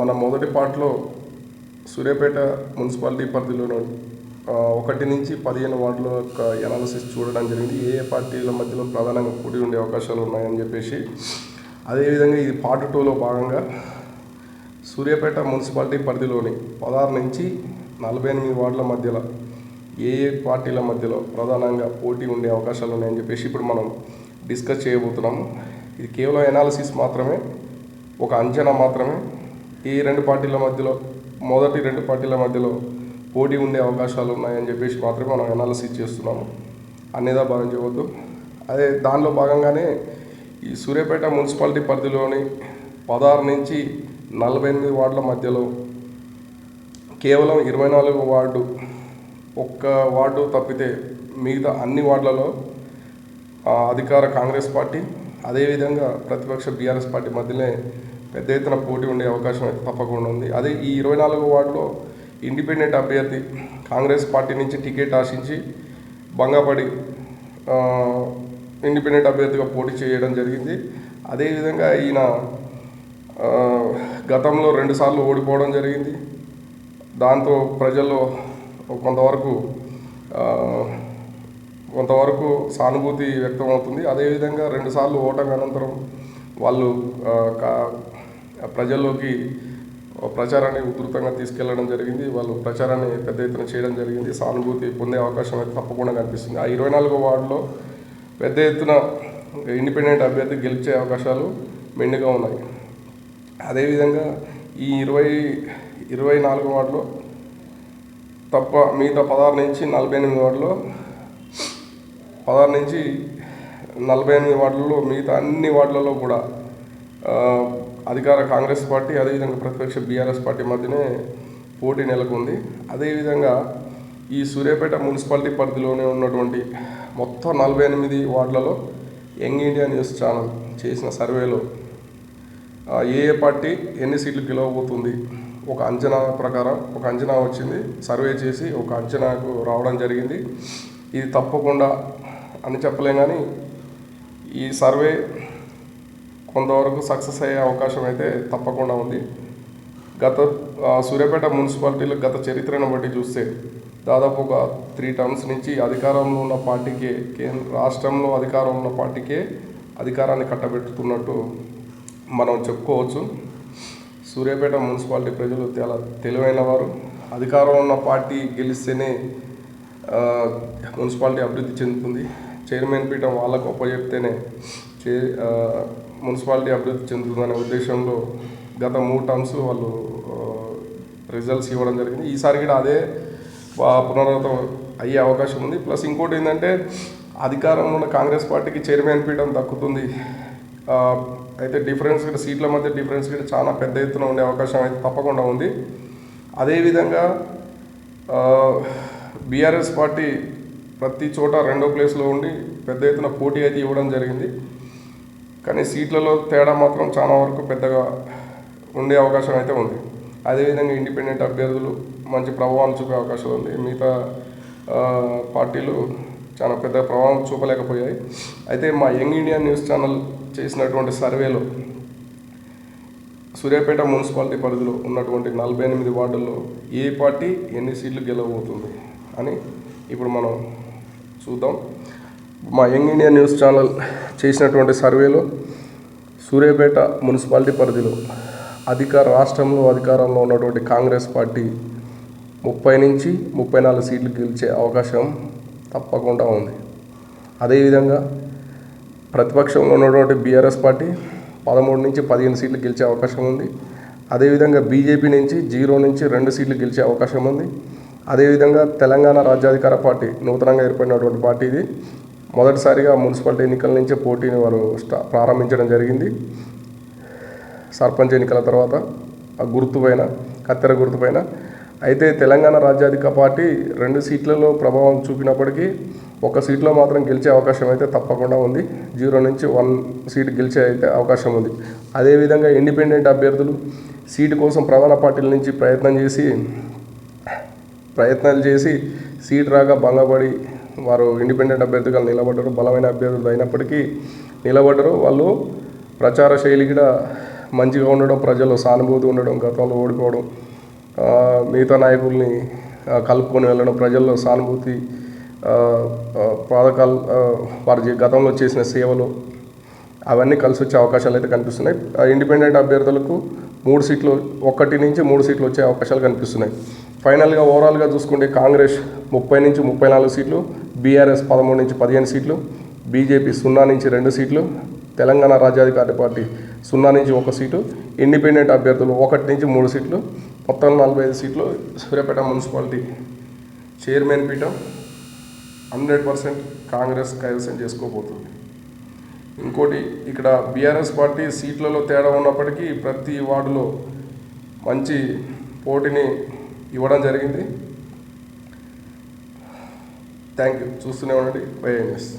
మన మొదటి పార్ట్లో సూర్యాపేట మున్సిపాలిటీ పరిధిలోని ఒకటి నుంచి పదిహేను వార్డుల యొక్క ఎనాలిసిస్ చూడడం జరిగింది. ఏ ఏ పార్టీల మధ్యలో ప్రధానంగా పోటీ ఉండే అవకాశాలు ఉన్నాయని చెప్పేసి. అదేవిధంగా ఇది పార్ట్ టూలో భాగంగా సూర్యాపేట మున్సిపాలిటీ పరిధిలోని పదహారు నుంచి నలభై ఎనిమిది వార్డుల మధ్యలో ఏ ఏ పార్టీల మధ్యలో ప్రధానంగా పోటీ ఉండే అవకాశాలు ఉన్నాయని చెప్పేసి ఇప్పుడు మనం డిస్కస్ చేయబోతున్నాము. ఇది కేవలం ఎనాలిసిస్ మాత్రమే ఒక అంచనా మాత్రమే. ఈ రెండు పార్టీల మధ్యలో మొదటి రెండు పార్టీల మధ్యలో పోటీ ఉండే అవకాశాలు ఉన్నాయని చెప్పేసి మాత్రమే మనం ఎనాలిసిస్ చేస్తున్నాము. అనేదా భావించవద్దు అదే దానిలో భాగంగానే ఈ సూర్యాపేట మున్సిపాలిటీ పరిధిలోని పదహారు నుంచి నలభై ఎనిమిది వార్డుల మధ్యలో కేవలం ఇరవై నాలుగు వార్డు ఒక్క వార్డు తప్పితే మిగతా అన్ని వార్డులలో అధికార కాంగ్రెస్ పార్టీ అదేవిధంగా ప్రతిపక్ష బీఆర్ఎస్ పార్టీ మధ్యనే పెద్ద ఎత్తున పోటీ ఉండే అవకాశం అయితే తప్పకుండా ఉంది. అదే ఈ ఇరవై నాలుగు వార్డులో ఇండిపెండెంట్ అభ్యర్థి కాంగ్రెస్ పార్టీ నుంచి టికెట్ ఆశించి భంగపడి ఇండిపెండెంట్ అభ్యర్థిగా పోటీ చేయడం జరిగింది. అదేవిధంగా ఈయన గతంలో రెండుసార్లు ఓడిపోవడం జరిగింది. దాంతో ప్రజల్లో కొంతవరకు కొంతవరకు సానుభూతి వ్యక్తమవుతుంది. అదేవిధంగా రెండుసార్లు ఓటమి అనంతరం వాళ్ళు కా- ప్రజల్లోకి ప్రచారాన్ని ఉధృతంగా తీసుకెళ్ళడం జరిగింది. వాళ్ళు ప్రచారాన్ని పెద్ద ఎత్తున చేయడం జరిగింది. సానుభూతి పొందే అవకాశం అయితే తప్పకుండా కనిపిస్తుంది. ఆ ఇరవై నాలుగో వార్డులో పెద్ద ఎత్తున ఇండిపెండెంట్ అభ్యర్థి గెలిచే అవకాశాలు మెండుగా ఉన్నాయి. అదేవిధంగా ఈ ఇరవై ఇరవై నాలుగు వార్డులో తప్ప మిగతా పదహారు నుంచి నలభై ఎనిమిది వార్డులో పదహారు నుంచి నలభై ఎనిమిది వార్డులలో మిగతా అన్ని వార్డులలో కూడా అధికార కాంగ్రెస్ పార్టీ అదేవిధంగా ప్రతిపక్ష బీఆర్ఎస్ పార్టీ మధ్యనే పోటీ నెలకొంది. అదేవిధంగా ఈ సూర్యాపేట మున్సిపాలిటీ పరిధిలోనే ఉన్నటువంటి మొత్తం నలభై ఎనిమిది వార్డులలో యంగ్ ఇండియా న్యూస్ ఛానల్ చేసిన సర్వేలో ఏ ఏ పార్టీ ఎన్ని సీట్లు గెలవబోతుంది ఒక అంచనా ప్రకారం ఒక అంచనా వచ్చింది. సర్వే చేసి ఒక అంచనాకు రావడం జరిగింది. ఇది తప్పకుండా అని చెప్పలేం కానీ ఈ సర్వే కొంతవరకు సక్సెస్ అయ్యే అవకాశం అయితే తప్పకుండా ఉంది. గత సూర్యాపేట మున్సిపాలిటీలో గత చరిత్రను బట్టి చూస్తే దాదాపు ఒక త్రీ టర్మ్స్ నుంచి అధికారంలో ఉన్న పార్టీకే కేంద్ర రాష్ట్రంలో అధికారంలో ఉన్న పార్టీకే అధికారాన్ని కట్టబెట్టుతున్నట్టు మనం చెప్పుకోవచ్చు. సూర్యాపేట మున్సిపాలిటీ ప్రజలు చాలా తెలివైన వారు. అధికారంలో ఉన్న పార్టీ గెలిస్తేనే మున్సిపాలిటీ అభివృద్ధి చెందుతుంది. చైర్మన్ పీఠం వాళ్ళకు అప్పచెప్తేనే చే మున్సిపాలిటీ అభివృద్ధి చెందుతుందనే ఉద్దేశంలో గత మూడు టర్మ్స్ వాళ్ళు రిజల్ట్స్ ఇవ్వడం జరిగింది. ఈసారి కూడా అదే పునరావృతం అయ్యే అవకాశం ఉంది. ప్లస్ ఇంకోటి ఏంటంటే అధికారంలో ఉన్న కాంగ్రెస్ పార్టీకి చైర్మన్ పీఠం దక్కుతుంది. అయితే డిఫరెన్స్ కూడా సీట్ల మధ్య డిఫరెన్స్ కూడా చాలా పెద్ద ఎత్తున ఉండే అవకాశం అయితే తప్పకుండా ఉంది. అదేవిధంగా బీఆర్ఎస్ పార్టీ ప్రతి చోట రెండో ప్లేస్లో ఉండి పెద్ద ఎత్తున పోటీ అయితే ఇవ్వడం జరిగింది. కానీ సీట్లలో తేడా మాత్రం చాలా వరకు పెద్దగా ఉండే అవకాశం అయితే ఉంది. అదేవిధంగా ఇండిపెండెంట్ అభ్యర్థులు మంచి ప్రభావం చూపే అవకాశం ఉంది. మిగతా పార్టీలు చాలా పెద్ద ప్రభావం చూపలేకపోయాయి. అయితే మా యంగ్ ఇండియా న్యూస్ ఛానల్ చేసినటువంటి సర్వేలో సూర్యాపేట మున్సిపాలిటీ పరిధిలో ఉన్నటువంటి నలభై ఎనిమిది వార్డుల్లో ఏ పార్టీ ఎన్ని సీట్లు గెలవబోతుంది అని ఇప్పుడు మనం చూద్దాం. మా యంగ్ ఇండియా న్యూస్ ఛానల్ చేసినటువంటి సర్వేలో సూర్యాపేట మున్సిపాలిటీ పరిధిలో అధికార రాష్ట్రంలో అధికారంలో ఉన్నటువంటి కాంగ్రెస్ పార్టీ ముప్పై నుంచి ముప్పై నాలుగు సీట్లు గెలిచే అవకాశం తప్పకుండా ఉంది. అదేవిధంగా ప్రతిపక్షంలో ఉన్నటువంటి బీఆర్ఎస్ పార్టీ పదమూడు నుంచి పదిహేను సీట్లు గెలిచే అవకాశం ఉంది. అదేవిధంగా బీజేపీ నుంచి జీరో నుంచి రెండు సీట్లు గెలిచే అవకాశం ఉంది. అదేవిధంగా తెలంగాణ రాజ్యాధికార పార్టీ నూతనంగా ఏర్పడినటువంటి పార్టీ ఇది. మొదటిసారిగా మున్సిపాలిటీ ఎన్నికల నుంచే పోటీని వారు స్టా ప్రారంభించడం జరిగింది. సర్పంచ్ ఎన్నికల తర్వాత ఆ గుర్తుపైన కత్తెర గుర్తుపైన అయితే తెలంగాణ రాజ్యాధిక పార్టీ రెండు సీట్లలో ప్రభావం చూపినప్పటికీ ఒక సీట్లో మాత్రం గెలిచే అవకాశం అయితే తప్పకుండా ఉంది. జీరో నుంచి వన్ సీట్ గెలిచే అయితే అవకాశం ఉంది. అదేవిధంగా ఇండిపెండెంట్ అభ్యర్థులు సీటు కోసం ప్రధాన పార్టీల నుంచి ప్రయత్నం చేసి ప్రయత్నాలు చేసి సీట్ రాగా భంగపడి వారు ఇండిపెండెంట్ అభ్యర్థిగా నిలబడ్డరు బలమైన అభ్యర్థులు అయినప్పటికీ నిలబడ్డరు. వాళ్ళు ప్రచార శైలి కూడా మంచిగా ఉండడం ప్రజలు సానుభూతి ఉండడం గతంలో ఓడిపోవడం మిగతా నాయకుల్ని కలుపుకొని వెళ్ళడం ప్రజల్లో సానుభూతి ఆ, పథకాలు వారి గతంలో చేసిన సేవలు అవన్నీ కలిసి వచ్చే అవకాశాలు అయితే కనిపిస్తున్నాయి. ఆ, ఇండిపెండెంట్ అభ్యర్థులకు మూడు సీట్లు ఒకటి నుంచి మూడు సీట్లు వచ్చే అవకాశాలు కనిపిస్తున్నాయి. ఫైనల్గా ఓవరాల్గా చూసుకుంటే కాంగ్రెస్ ముప్పై నుంచి ముప్పై నాలుగు సీట్లు బీఆర్ఎస్ పదమూడు నుంచి పదిహేను సీట్లు బీజేపీ సున్నా నుంచి రెండు సీట్లు తెలంగాణ రాజ్యాధికారి పార్టీ సున్నా నుంచి ఒక సీటు ఇండిపెండెంట్ అభ్యర్థులు ఒకటి నుంచి మూడు సీట్లు మొత్తం నలభై ఐదు సీట్లు సూర్యాపేట మున్సిపాలిటీ చైర్మన్ పీఠం హండ్రెడ్ పర్సెంట్ కాంగ్రెస్ కైవసం చేసుకోబోతుంది. ఇంకోటి ఇక్కడ బీఆర్ఎస్ పార్టీ సీట్లలో తేడా ఉన్నప్పటికీ ప్రతి వార్డులో మంచి పోటీని ఇవ్వడం జరిగింది. థ్యాంక్ యూ చూస్తూనే ఉండండి. వైఎన్ఎస్